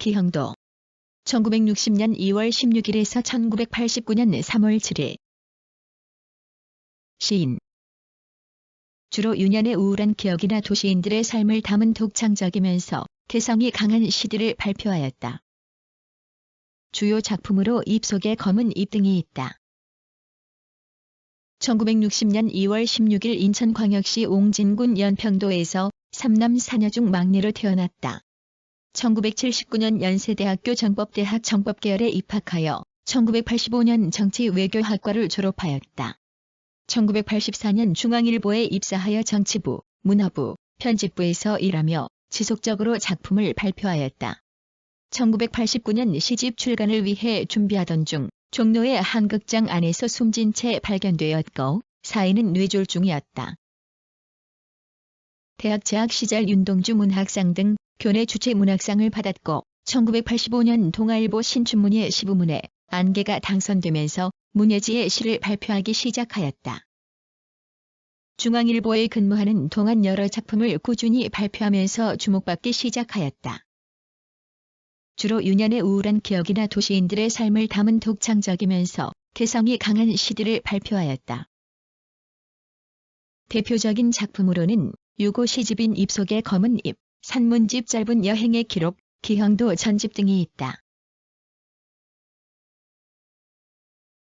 기형도 1960년 2월 16일에서 1989년 3월 7일 시인 주로 유년의 우울한 기억이나 도시인들의 삶을 담은 독창적이면서 개성이 강한 시들을 발표하였다. 주요 작품으로 입속에 검은 잎 등이 있다. 1960년 2월 16일 인천광역시 옹진군 연평도에서 삼남 사녀 중 막내로 태어났다. 1979년 연세대학교 정법대학 정법계열에 입학하여 1985년 정치외교학과를 졸업하였다. 1984년 중앙일보에 입사하여 정치부, 문화부, 편집부에서 일하며 지속적으로 작품을 발표하였다. 1989년 시집 출간을 위해 준비하던 중 종로의 한 극장 안에서 숨진 채 발견되었고 사인은 뇌졸 중이었다. 대학 재학 시절 윤동주 문학상 등 교내 주최 문학상을 받았고 1985년 동아일보 신춘문예 시부문에 안개가 당선되면서 문예지의 시를 발표하기 시작하였다. 중앙일보에 근무하는 동안 여러 작품을 꾸준히 발표하면서 주목받기 시작하였다. 주로 유년의 우울한 기억이나 도시인들의 삶을 담은 독창적이면서 개성이 강한 시들을 발표하였다. 대표적인 작품으로는 유고 시집인 입속의 검은 잎, 산문집 짧은 여행의 기록, 기형도 전집 등이 있다.